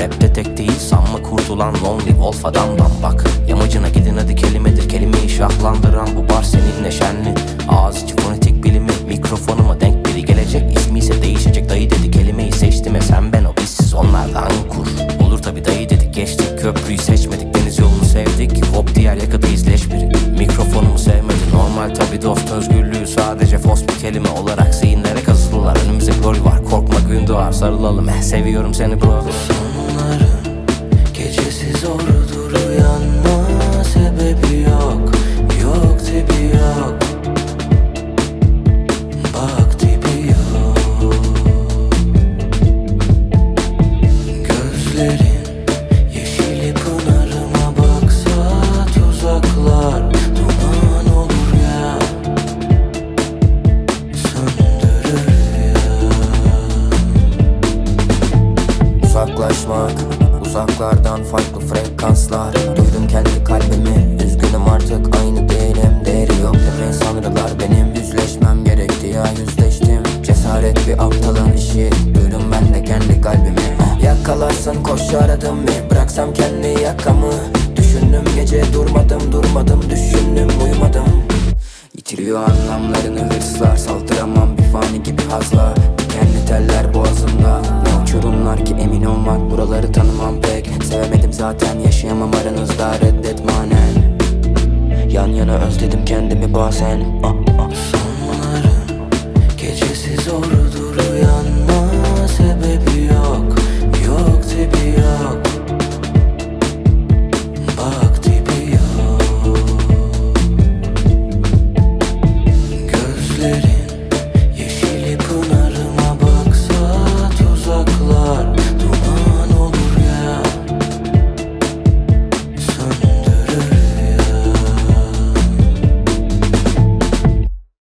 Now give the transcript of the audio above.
Rapte tek değil sanma kurtulan Lonely Wolf adamdan bak Yamacına gidin hadi kelimedir. Kelimeyi şahlandıran bu bar senin neşenli. Ağız içi fonetik bilimi Mikrofonuma denk biri gelecek. İsmi ise değişecek Dayı dedi. Kelimeyi seçtim ya sen ben o bizsiz onlardan kur. Olur tabi dayı dedik geçtik. Köprüyü seçmedik Deniz yolunu sevdik. Hop diğer yakadayız leş biri. Mikrofonumu sevmedi normal tabi dost. Özgürlüğü Sadece fos bir kelime olarak zihinlere glory var korkma gün doğar. Sarılalım eh, Seviyorum seni bro. Sonların gecesi zordur uyanma sebebi yok. Yok tipi yok. Bak Uzaklaşmak. Uzaklardan farklı frekanslar. Duydum kendi kalbimi. Üzgünüm artık aynı değilim. Değeri yok deme sanrılar benim. Yüzleşmem gerekti ya yüzleştim. Cesaret bir aptalın işi. Duydum ben de kendi kalbimi. Yakalarsan koş aradım bir. Bıraksam kendi yakamı. Düşündüm gece durmadım emin olmak Buraları tanımam pek. Sevemedim zaten yaşayamam aranızda Reddet manen Yan yana özledim kendimi bazen. Ah, ah.